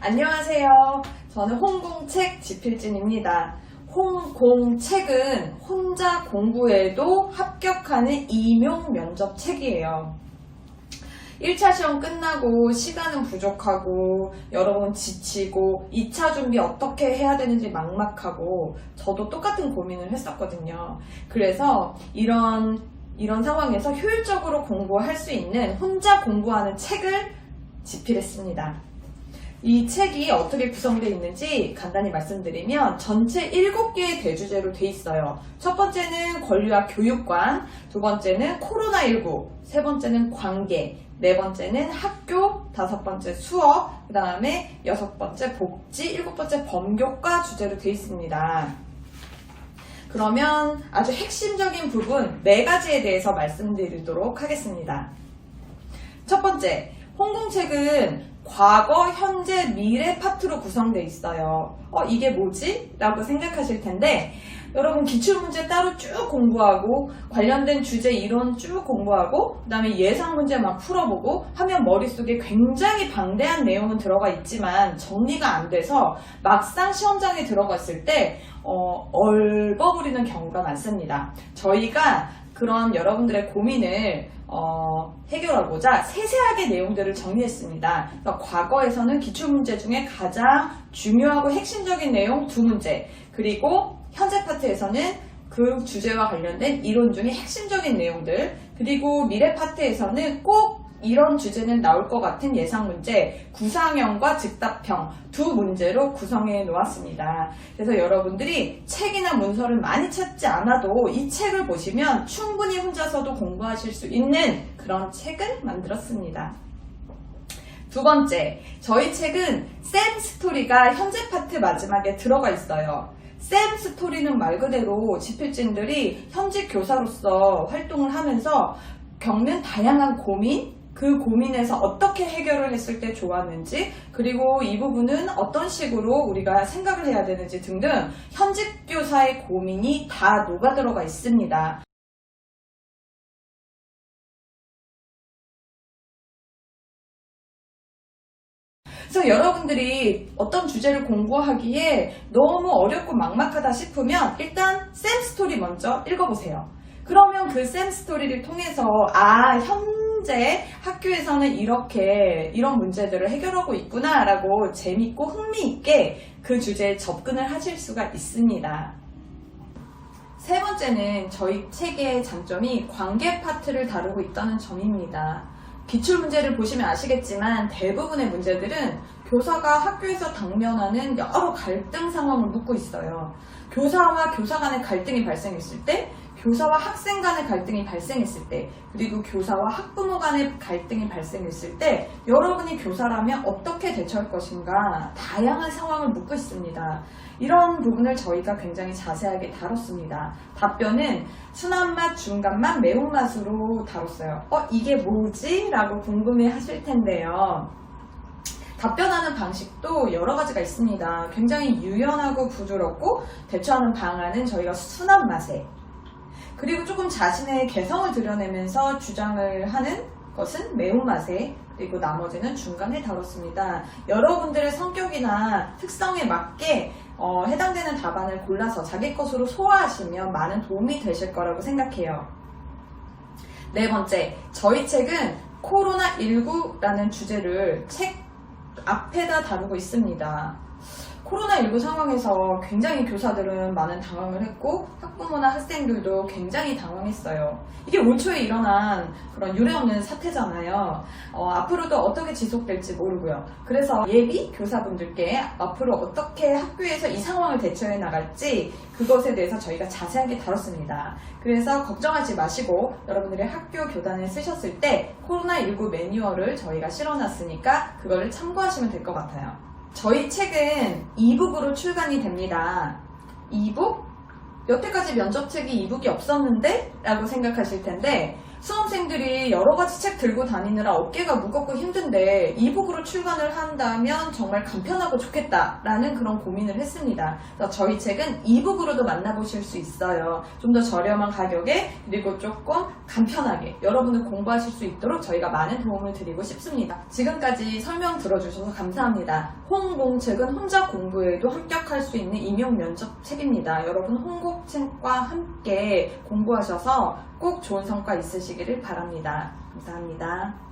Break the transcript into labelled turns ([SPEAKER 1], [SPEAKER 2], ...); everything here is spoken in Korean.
[SPEAKER 1] 안녕하세요. 저는 홍공책 지필진입니다. 홍공책은 혼자 공부해도 합격하는 임용 면접 책이에요. 1차 시험 끝나고 시간은 부족하고 여러분 지치고 2차 준비 어떻게 해야 되는지 막막하고 저도 똑같은 고민을 했었거든요. 그래서 이런 이런 상황에서 효율적으로 공부할 수 있는 혼자 공부하는 책을 집필했습니다. 이 책이 어떻게 구성되어 있는지 간단히 말씀드리면 전체 7개의 대주제로 돼 있어요. 첫 번째는 권리와 교육관, 두 번째는 코로나19, 세 번째는 관계, 네 번째는 학교, 다섯 번째 수업, 그 다음에 여섯 번째 복지, 일곱 번째 범교과 주제로 돼 있습니다. 그러면 아주 핵심적인 부분 네 가지에 대해서 말씀드리도록 하겠습니다. 첫 번째, 홍공책은 과거, 현재, 미래 파트로 구성되어 있어요. 어, 이게 뭐지? 라고 생각하실 텐데, 여러분 기출문제 따로 쭉 공부하고, 관련된 주제 이론 쭉 공부하고, 그 다음에 예상 문제 막 풀어보고 하면 머릿속에 굉장히 방대한 내용은 들어가 있지만 정리가 안 돼서 막상 시험장에 들어갔을 때, 어, 얼버무리는 경우가 많습니다. 저희가 그런 여러분들의 고민을 어, 해결하고자 세세하게 내용들을 정리했습니다. 그러니까 과거에서는 기출문제 중에 가장 중요하고 핵심적인 내용 두 문제, 그리고 현재 파트에서는 그 주제와 관련된 이론 중에 핵심적인 내용들, 그리고 미래 파트에서는 꼭 이런 주제는 나올 것 같은 예상 문제, 구상형과 즉답형 두 문제로 구성해 놓았습니다. 그래서 여러분들이 책이나 문서를 많이 찾지 않아도 이 책을 보시면 충분히 혼자서도 공부하실 수 있는 그런 책을 만들었습니다. 두 번째, 저희 책은 쌤 스토리가 현재 파트 마지막에 들어가 있어요. 쌤 스토리는 말 그대로 지필진들이 현직 교사로서 활동을 하면서 겪는 다양한 고민, 그 고민에서 어떻게 해결을 했을 때 좋았는지, 그리고 이 부분은 어떤 식으로 우리가 생각을 해야 되는지 등등 현직 교사의 고민이 다 녹아 들어가 있습니다. 그래서 여러분들이 어떤 주제를 공부하기에 너무 어렵고 막막하다 싶으면 일단 쌤 스토리 먼저 읽어보세요. 그러면 그 쌤 스토리를 통해서 아 현 재 학교에서는 이렇게 이런 문제들을 해결하고 있구나라고 재밌고 흥미있게 그 주제에 접근을 하실 수가 있습니다. 세 번째는 저희 책의 장점이 관계 파트를 다루고 있다는 점입니다. 기출 문제를 보시면 아시겠지만 대부분의 문제들은 교사가 학교에서 당면하는 여러 갈등 상황을 묻고 있어요. 교사와 교사 간의 갈등이 발생했을 때, 교사와 학생 간의 갈등이 발생했을 때, 그리고 교사와 학부모 간의 갈등이 발생했을 때, 여러분이 교사라면 어떻게 대처할 것인가 다양한 상황을 묻고 있습니다. 이런 부분을 저희가 굉장히 자세하게 다뤘습니다. 답변은 순한 맛, 중간 맛, 매운맛으로 다뤘어요. 어, 이게 뭐지? 라고 궁금해 하실 텐데요. 답변하는 방식도 여러 가지가 있습니다. 굉장히 유연하고 부드럽고 대처하는 방안은 저희가 순한 맛에 그리고 조금 자신의 개성을 드러내면서 주장을 하는 것은 매운맛에 그리고 나머지는 중간에 다뤘습니다. 여러분들의 성격이나 특성에 맞게 어, 해당되는 답안을 골라서 자기 것으로 소화하시면 많은 도움이 되실 거라고 생각해요. 네 번째, 저희 책은 코로나19라는 주제를 책 앞에다 다루고 있습니다. 코로나19 상황에서 굉장히 교사들은 많은 당황을 했고 학부모나 학생들도 굉장히 당황했어요. 이게 올 초에 일어난 그런 유례없는 사태잖아요. 어, 앞으로도 어떻게 지속될지 모르고요. 그래서 예비 교사분들께 앞으로 어떻게 학교에서 이 상황을 대처해 나갈지 그것에 대해서 저희가 자세하게 다뤘습니다. 그래서 걱정하지 마시고 여러분들의 학교 교단을 쓰셨을 때 코로나19 매뉴얼을 저희가 실어놨으니까 그거를 참고하시면 될 것 같아요. 저희 책은 이북으로 출간이 됩니다. 이북? 여태까지 면접책이 이북이 없었는데? 라고 생각하실 텐데, 수험생들이 여러 가지 책 들고 다니느라 어깨가 무겁고 힘든데 이북으로 출간을 한다면 정말 간편하고 좋겠다라는 그런 고민을 했습니다. 저희 책은 이북으로도 만나보실 수 있어요. 좀 더 저렴한 가격에 그리고 조금 간편하게 여러분들 공부하실 수 있도록 저희가 많은 도움을 드리고 싶습니다. 지금까지 설명 들어주셔서 감사합니다. 홍공 책은 혼자 공부에도 합격할 수 있는 임용 면접 책입니다. 여러분 홍공 책과 함께 공부하셔서 꼭 좋은 성과 있으 시기를 바랍니다. 감사합니다.